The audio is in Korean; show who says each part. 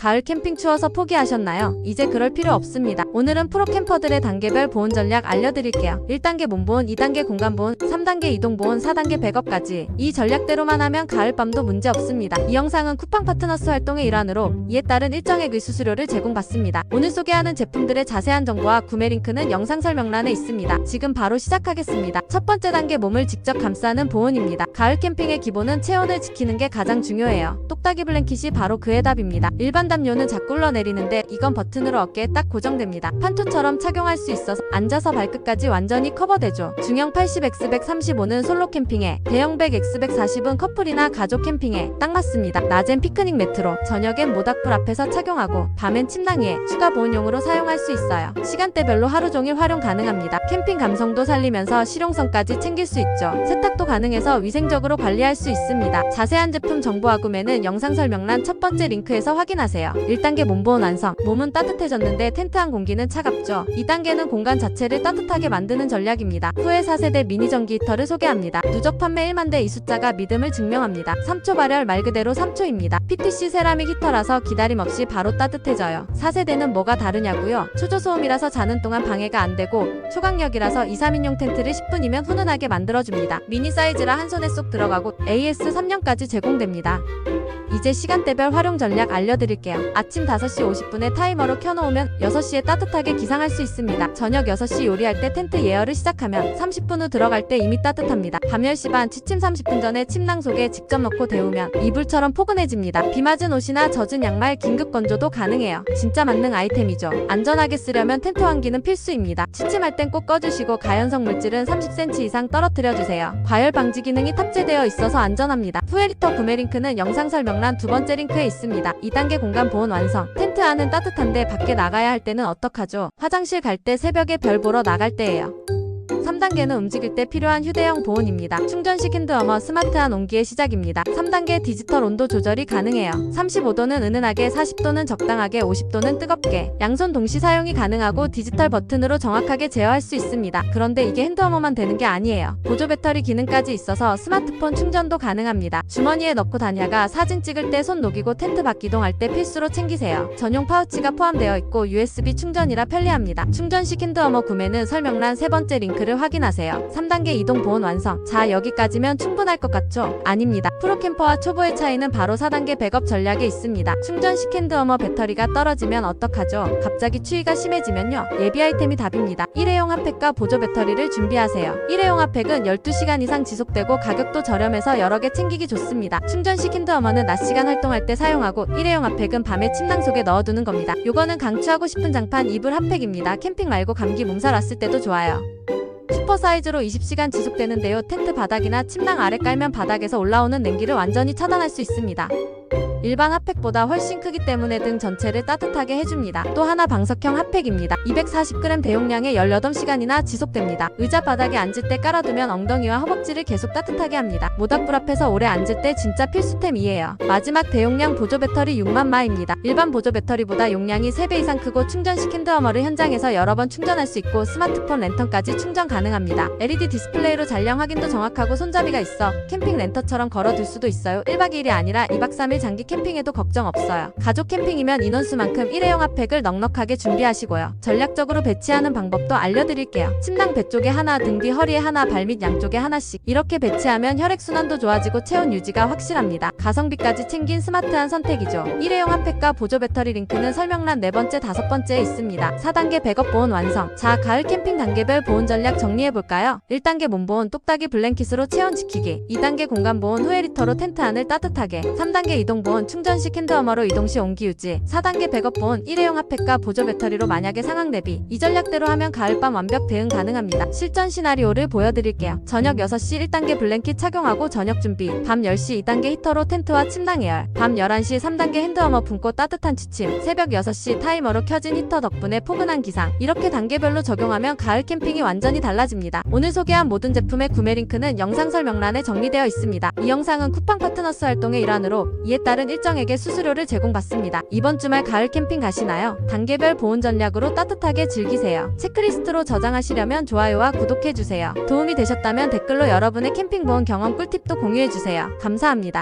Speaker 1: 가을 캠핑 추워서 포기하셨나요? 이제 그럴 필요 없습니다. 오늘은 프로캠퍼들의 단계별 보온 전략 알려드릴게요. 1단계 몸보온, 2단계 공간보온, 3단계 이동보온, 4단계 백업까지 이 전략대로만 하면 가을밤도 문제 없습니다. 이 영상은 쿠팡 파트너스 활동의 일환으로 이에 따른 일정액 의 수수료를 제공받습니다. 오늘 소개하는 제품들의 자세한 정보와 구매 링크는 영상 설명란에 있습니다. 지금 바로 시작하겠습니다. 첫 번째 단계 몸을 직접 감싸는 보온입니다. 가을 캠핑의 기본은 체온을 지키는 게 가장 중요해요. 똑딱이 블랭킷이 바로 그의 답입니다. 일반 담요는 자꾸 흘러내리는데 이건 버튼으로 어깨에 딱 고정됩니다. 판토처럼 착용할 수 있어서 앉아서 발끝까지 완전히 커버되죠. 중형 80X135는 솔로 캠핑에, 대형 100X140은 커플이나 가족 캠핑에 딱 맞습니다. 낮엔 피크닉 매트로, 저녁엔 모닥불 앞에서 착용하고, 밤엔 침낭 위에 추가 보온용으로 사용할 수 있어요. 시간대별로 하루 종일 활용 가능합니다. 캠핑 감성도 살리면서 실용성까지 챙길 수 있죠. 세탁도 가능해서 위생적으로 관리할 수 있습니다. 자세한 제품 정보와 구매는 영상 설명란 첫 번째 링크에서 확인하세요. 1단계 몸보온 완성. 몸은 따뜻해졌는데 텐트한 공기는 차갑죠. 2단계는 공간 자체를 따뜻하게 만드는 전략입니다. 후에 4세대 미니 전기 히터를 소개합니다. 누적 판매 1만 대 이 숫자가 믿음을 증명합니다. 3초 발열 말 그대로 3초입니다. PTC 세라믹 히터라서 기다림 없이 바로 따뜻해져요. 4세대는 뭐가 다르냐고요? 초저소음이라서 자는 동안 방해가 안 되고 초강력이라서 2, 3인용 텐트를 10분이면 훈훈하게 만들어줍니다. 미니 사이즈라 한 손에 쏙 들어가고 AS 3년까지 제공됩니다. 이제 시간대별 활용 전략 알려드릴게요. 아침 5시 50분에 타이머로 켜놓으면 6시에 따뜻하게 기상할 수 있습니다. 저녁 6시 요리할 때 텐트 예열을 시작하면 30분 후 들어갈 때 이미 따뜻합니다. 밤 10시 반 취침 30분 전에 침낭 속에 직접 넣고 데우면 이불처럼 포근해집니다. 비 맞은 옷이나 젖은 양말 긴급 건조도 가능해요. 진짜 만능 아이템이죠. 안전하게 쓰려면 텐트 환기는 필수입니다. 취침할 땐 꼭 꺼주시고 가연성 물질은 30cm 이상 떨어뜨려 주세요. 과열 방지 기능이 탑재되어 있어서 안전합니다. 후에리터 구매 링크는 영상 설명 란 두 번째 링크에 있습니다. 2단계 공간 보온 완성. 텐트 안은 따뜻한데 밖에 나가야 할 때는 어떡하죠? 화장실 갈 때 새벽에 별 보러 나갈 때예요. 3단계는 움직일 때 필요한 휴대용 보온입니다. 충전식 핸드워머 스마트한 온기의 시작입니다. 3단계 디지털 온도 조절이 가능해요. 35도는 은은하게, 40도는 적당하게, 50도는 뜨겁게. 양손 동시 사용이 가능하고 디지털 버튼으로 정확하게 제어할 수 있습니다. 그런데 이게 핸드워머만 되는 게 아니에요. 보조 배터리 기능까지 있어서 스마트폰 충전도 가능합니다. 주머니에 넣고 다녀가 사진 찍을 때 손 녹이고 텐트 밖 이동할 때 필수로 챙기세요. 전용 파우치가 포함되어 있고 USB 충전이라 편리합니다. 충전식 핸드워머 구매는 설명란 세 번째 링크를 확인하세요. 3단계 이동 보온 완성. 자, 여기까지면 충분할 것 같죠? 아닙니다. 프로캠퍼와 초보의 차이는 바로 4단계 백업 전략에 있습니다. 충전식 핸드워머 배터리가 떨어지면 어떡하죠? 갑자기 추위가 심해지면요. 예비 아이템이 답입니다. 일회용 핫팩과 보조 배터리를 준비하세요. 일회용 핫팩은 12시간 이상 지속되고 가격도 저렴해서 여러 개 챙기기 좋습니다. 충전식 핸드워머는 낮 시간 활동할 때 사용하고 일회용 핫팩은 밤에 침낭 속에 넣어두는 겁니다. 요거는 강추하고 싶은 장판 이불 핫팩입니다. 캠핑 말고 감기 몸살 왔을 때도 좋아요. 슈퍼 사이즈로 20시간 지속되는데요. 텐트 바닥이나 침낭 아래 깔면 바닥에서 올라오는 냉기를 완전히 차단할 수 있습니다. 일반 핫팩보다 훨씬 크기 때문에 등 전체를 따뜻하게 해줍니다. 또 하나 방석형 핫팩입니다. 240g 대용량에 18시간이나 지속됩니다. 의자 바닥에 앉을 때 깔아두면 엉덩이와 허벅지를 계속 따뜻하게 합니다. 모닥불 앞에서 오래 앉을 때 진짜 필수템이에요. 마지막 대용량 보조 배터리 6만 마입니다. 일반 보조 배터리보다 용량이 3배 이상 크고 충전식 핸드워머를 현장에서 여러 번 충전할 수 있고 스마트폰 랜턴까지 충전 가능합니다. LED 디스플레이로 잔량 확인도 정확하고 손잡이가 있어 캠핑 랜턴처럼 걸어둘 수도 있어요. 1박 2일이 아니라 2박 3일 장기 캠핑에도 걱정 없어요. 가족 캠핑이면 인원수만큼 일회용 핫팩을 넉넉하게 준비하시고요. 전략적으로 배치하는 방법도 알려드릴게요. 침낭 배 쪽에 하나, 등 뒤 허리에 하나, 발밑 양쪽에 하나씩 이렇게 배치하면 혈액순환도 좋아지고 체온 유지가 확실합니다. 가성비까지 챙긴 스마트한 선택이죠. 일회용 핫팩과 보조 배터리 링크는 설명란 네 번째, 다섯 번째에 있습니다. 4단계 백업 보온 완성. 자, 가을 캠핑 단계별 보온 전략 정리해볼까요? 1단계 몸보온 똑딱이 블랭킷으로 체온 지키기 2단계 공간 보온 후에리터로 텐트 안을 따뜻하게 3단계 이동 보온 충전식 핸드워머로 이동 시 온기 유지 4단계 백업 보온 일회용 핫팩과 보조 배터리로 만약에 상황 대비 이 전략대로 하면 가을밤 완벽 대응 가능합니다. 실전 시나리오를 보여드릴게요. 저녁 6시 1단계 블랭킷 착용하고 저녁 준비 밤 10시 2단계 히터로 텐트와 침낭 예열 밤 11시 3단계 핸드워머 품고 따뜻한 취침 새벽 6시 타이머로 켜진 히터 덕분에 포근한 기상 이렇게 단계별로 적용하면 가을 캠핑이 완전히 달라집니다. 오늘 소개한 모든 제품의 구매 링크는 영상 설명란에 정리되어 있습니다. 이 영상은 쿠팡 파트너스 활동의 일환으로 이에 따른 일정액의 수수료를 제공받습니다. 이번 주말 가을 캠핑 가시나요? 단계별 보온 전략으로 따뜻하게 즐기세요. 체크리스트로 저장하시려면 좋아요와 구독해주세요. 도움이 되셨다면 댓글로 여러분의 캠핑 보온 경험 꿀팁도 공유해주세요. 감사합니다.